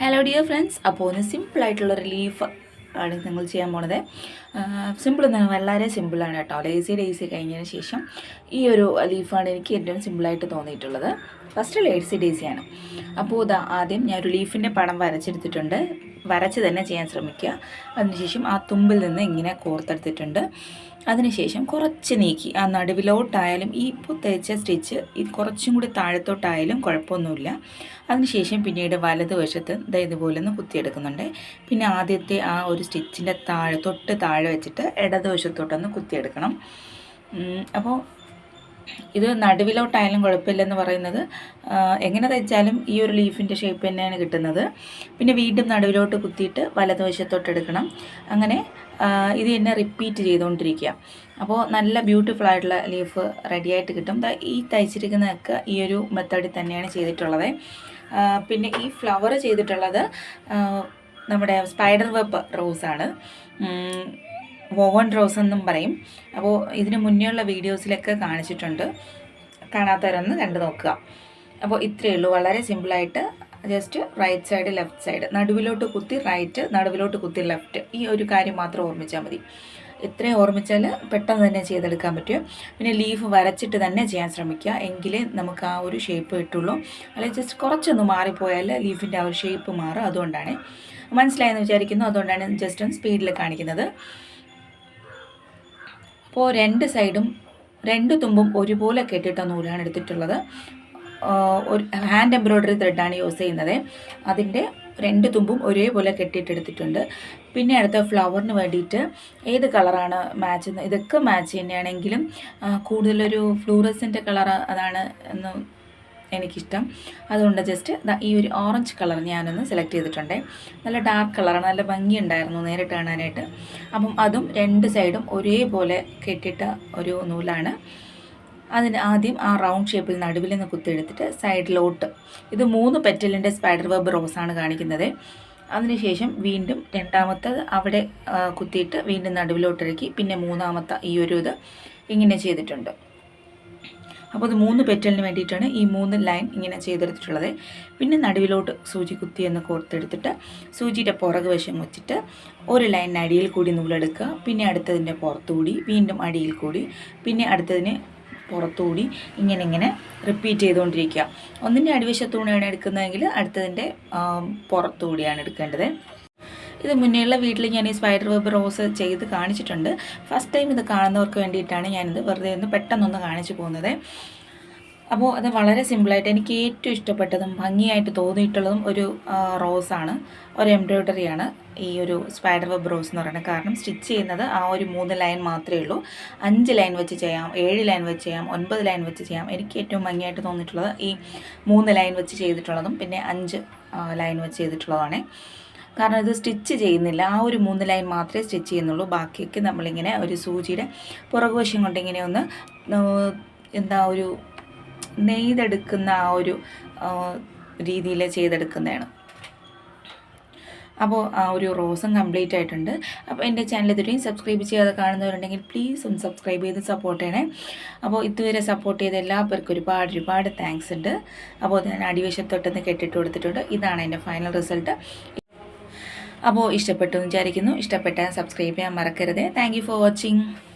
Hello dear friends അപ്പോൾ ഒന്ന് സിമ്പിളായിട്ടുള്ള റിലീഫ് ആണ് നിങ്ങൾ ചെയ്യാൻ പോണത്. സിമ്പിൾ എന്ന് വളരെ സിമ്പിളാണ് കേട്ടോ. ലേസി ഡേയ്സി കഴിഞ്ഞതിന് ശേഷം ഈ ഒരു ലീഫാണ് എനിക്ക് ഏറ്റവും സിമ്പിളായിട്ട് തോന്നിയിട്ടുള്ളത്. ഫസ്റ്റ് ലേസി ഡേയ്സിയാണ് അപ്പോൾ ഇതാ ആദ്യം ഞാൻ ഒരു ലീഫിന്റെ പടം വരച്ചെടുത്തിട്ടുണ്ട്. വരച്ച് തന്നെ ചെയ്യാൻ ശ്രമിക്കുക. അതിനുശേഷം ആ തുമ്പിൽ നിന്ന് ഇങ്ങനെ കോർത്തെടുത്തിട്ടുണ്ട്. അതിനുശേഷം കുറച്ച് നീക്കി. ആ നടുവിലോട്ടായാലും ഈ ഇപ്പോൾ തേച്ച സ്റ്റിച്ച് ഇത് കുറച്ചും കൂടി താഴത്തോട്ടായാലും കുഴപ്പമൊന്നുമില്ല. അതിനുശേഷം പിന്നീട് വലതുവശത്ത് ഇതുപോലെ ഒന്ന് കുത്തിയെടുക്കുന്നുണ്ട്. പിന്നെ ആദ്യത്തെ ആ ഒരു സ്റ്റിച്ചിന്റെ താഴെ തൊട്ട് താഴെ വെച്ചിട്ട് ഇടതുവശത്തോട്ടൊന്ന് കുത്തിയെടുക്കണം. അപ്പോൾ ഇത് നടുവിലോട്ടായാലും കുഴപ്പമില്ലെന്ന് പറയുന്നത് എങ്ങനെ തയ്ച്ചാലും ഈ ഒരു ലീഫിന്റെ ഷേപ്പ് തന്നെയാണ് കിട്ടുന്നത്. പിന്നെ വീണ്ടും നടുവിലോട്ട് കുത്തിയിട്ട് വലതുവശത്തോട്ട് എടുക്കണം. അങ്ങനെ ഇത് തന്നെ റിപ്പീറ്റ് ചെയ്തുകൊണ്ടിരിക്കുക. അപ്പോൾ നല്ല ബ്യൂട്ടിഫുൾ ആയിട്ടുള്ള ലീഫ് റെഡി ആയിട്ട് കിട്ടും. ഈ തയ്ച്ചിരിക്കുന്നതൊക്കെ ഈ ഒരു മെത്തേഡിൽ തന്നെയാണ് ചെയ്തിട്ടുള്ളത്. പിന്നെ ഈ ഫ്ലവർ ചെയ്തിട്ടുള്ളത് നമ്മുടെ സ്പൈഡർ വെബ് റോസാണ് വോവൺ റോസ് എന്നും പറയും. അപ്പോൾ ഇതിന് മുന്നേ ഉള്ള വീഡിയോസിലൊക്കെ കാണിച്ചിട്ടുണ്ട്. കാണാത്തവരൊന്ന് കണ്ടു നോക്കുക. അപ്പോൾ ഇത്രയേ ഉള്ളൂ. വളരെ സിമ്പിളായിട്ട് just right side left side നടുവിലോട്ട് കുത്തി റൈറ്റ് നടുവിലോട്ട് കുത്തി ലെഫ്റ്റ് ഈ ഒരു കാര്യം മാത്രം ഓർമ്മിച്ചാൽ മതി. ഇത്രയും ഓർമ്മിച്ചാൽ പെട്ടെന്ന് തന്നെ ചെയ്തെടുക്കാൻ പറ്റും. പിന്നെ ലീഫ് വരച്ചിട്ട് തന്നെ ചെയ്യാൻ ശ്രമിക്കുക. എങ്കിലേ നമുക്ക് ആ ഒരു ഷേപ്പ് കിട്ടുള്ളൂ. അല്ലെങ്കിൽ ജസ്റ്റ് കുറച്ചൊന്ന് മാറിപ്പോയാൽ ലീഫിന്റെ ആ ഒരു ഷേപ്പ് മാറും. അതുകൊണ്ടാണ്. മനസ്സിലായെന്ന് വിചാരിക്കുന്നു. അതുകൊണ്ടാണ് ജസ്റ്റ് ഒന്ന് സ്പീഡിൽ കാണിക്കുന്നത്. അപ്പോൾ രണ്ട് സൈഡും രണ്ട് തുമ്പും ഒരുപോലെ കെട്ടിട്ട നൂലാണ് എടുത്തിട്ടുള്ളത്. ഒരു ഹാൻഡ് എംബ്രോയ്ഡറി ത്രെഡാണ് യൂസ് ചെയ്യുന്നത്. അതിന്റെ രണ്ട് തുമ്പും ഒരേപോലെ കെട്ടിയിട്ടെടുത്തിട്ടുണ്ട് പിന്നെ അടുത്ത ഫ്ലവറിന് വേണ്ടിയിട്ട് ഏത് കളറാണ് മാച്ച് ഇതൊക്കെ മാച്ച് തന്നെയാണെങ്കിലും കൂടുതലൊരു ഫ്ലൂറസിന്റെ കളർ അതാണ് എനിക്കിഷ്ടം. അതുകൊണ്ട് ജസ്റ്റ് ഈ ഒരു ഓറഞ്ച് കളർ ഞാനൊന്ന് സെലക്ട് ചെയ്തിട്ടുണ്ട്. നല്ല ഡാർക്ക് കളറാണ് നല്ല ഭംഗിയുണ്ടായിരുന്നു നേരിട്ട് കാണാനായിട്ട്. അപ്പം അതും രണ്ട് സൈഡും ഒരേപോലെ കെട്ടിട്ട ഒരു നൂലാണ്. അതിന് ആദ്യം ആ റൗണ്ട് ഷേപ്പിൽ നടുവിൽ നിന്ന് കുത്തിയെടുത്തിട്ട് സൈഡിലോട്ട് ഇത് മൂന്ന് പെറ്റലിന്റെ സ്പൈഡർ വെബ് റോസാണ് കാണിക്കുന്നത്. അതിനുശേഷം വീണ്ടും രണ്ടാമത്തെ അവിടെ കുത്തിയിട്ട് വീണ്ടും നടുവിലോട്ടിറക്കി പിന്നെ മൂന്നാമത്തെ ഈ ഒരു ഇത് ഇങ്ങനെ ചെയ്തിട്ടുണ്ട്. അപ്പോൾ അത് മൂന്ന് പെറ്റലിന് വേണ്ടിയിട്ടാണ് ഈ മൂന്ന് ലൈൻ ഇങ്ങനെ ചെയ്തെടുത്തിട്ടുള്ളത്. പിന്നെ നടുവിലോട്ട് സൂചി കുത്തി എന്ന് കോർത്തെടുത്തിട്ട് സൂചിയുടെ പുറകു വശം വെച്ചിട്ട് ഒരു ലൈൻ അടിയിൽ കൂടി നൂലെടുക്കുക. പിന്നെ അടുത്തതിന്റെ പുറത്തുകൂടി വീണ്ടും അടിയിൽ കൂടി. പിന്നെ അടുത്തതിന് പുറത്തുകൂടി ഇങ്ങനെ ഇങ്ങനെ റിപ്പീറ്റ് ചെയ്തുകൊണ്ടിരിക്കുക. ഒന്നിന്റെ അടിവശത്തൂടെയാണ് എടുക്കുന്നതെങ്കിൽ അടുത്തതിന്റെ പുറത്തുകൂടിയാണ് എടുക്കേണ്ടത്. ഇത് മുന്നേയുള്ള വീട്ടിൽ ഞാൻ ഈ സ്പൈഡർ വെബ് റോസ് ചെയ്ത് കാണിച്ചിട്ടുണ്ട്. ഫസ്റ്റ് ടൈം ഇത് കാണുന്നവർക്ക് വേണ്ടിയിട്ടാണ് ഞാനിത് വെറുതെ ഒന്ന് പെട്ടെന്നൊന്ന് കാണിച്ചു പോകുന്നത്. അപ്പോൾ അത് വളരെ സിമ്പിളായിട്ട് എനിക്ക് ഏറ്റവും ഇഷ്ടപ്പെട്ടതും ഭംഗിയായിട്ട് തോന്നിയിട്ടുള്ളതും ഒരു റോസാണ് ഒരു എംബ്രോയ്ഡറിയാണ് ഈ ഒരു സ്പൈഡർ വെബ് റോസ് എന്ന് പറയുന്നത്. കാരണം സ്റ്റിച്ച് ചെയ്യുന്നത് ആ ഒരു മൂന്ന് ലൈൻ മാത്രമേ ഉള്ളൂ. അഞ്ച് ലൈൻ വെച്ച് ചെയ്യാം ഏഴ് ലൈൻ വെച്ച് ചെയ്യാം ഒൻപത് ലൈൻ വെച്ച് ചെയ്യാം. എനിക്ക് ഏറ്റവും ഭംഗിയായിട്ട് തോന്നിയിട്ടുള്ളത് ഈ മൂന്ന് ലൈൻ വെച്ച് ചെയ്തിട്ടുള്ളതും പിന്നെ അഞ്ച് ലൈൻ വെച്ച് ചെയ്തിട്ടുള്ളതാണ്. കാരണം ഇത് സ്റ്റിച്ച് ചെയ്യുന്നില്ല. ആ ഒരു മൂന്ന് ലൈൻ മാത്രമേ സ്റ്റിച്ച് ചെയ്യുന്നുള്ളൂ. ബാക്കിയൊക്കെ നമ്മളിങ്ങനെ ഒരു സൂചിയുടെ പുറകുവശം കൊണ്ടിങ്ങനെ ഒന്ന് എന്താ ഒരു നെയ്തെടുക്കുന്ന ആ ഒരു രീതിയിൽ ചെയ്തെടുക്കുന്നതാണ്. അപ്പോൾ ആ ഒരു റോസും കംപ്ലീറ്റ് ആയിട്ടുണ്ട്. അപ്പോൾ എന്റെ ചാനൽ ഇതുവരെയും സബ്സ്ക്രൈബ് ചെയ്യാതെ കാണുന്നവരുണ്ടെങ്കിൽ പ്ലീസ് ഒന്ന് സബ്സ്ക്രൈബ് ചെയ്ത് സപ്പോർട്ട് ചെയ്യണേ. അപ്പോൾ ഇതുവരെ സപ്പോർട്ട് ചെയ്ത എല്ലാവർക്കും ഒരുപാട് ഒരുപാട് താങ്ക്സ് ഉണ്ട്. അപ്പോൾ ഞാൻ അടിവശത്തൊട്ടൊന്ന് കെട്ടിട്ട് കൊടുത്തിട്ടുണ്ട്. ഇതാണ് എന്റെ ഫൈനൽ റിസൾട്ട് അപ്പോൾ ഇഷ്ടപ്പെട്ടു എന്ന് വിചാരിക്കുന്നു. ഇഷ്ടപ്പെട്ടാൽ സബ്സ്ക്രൈബ് ചെയ്യാൻ മറക്കരുത്. Thank for watching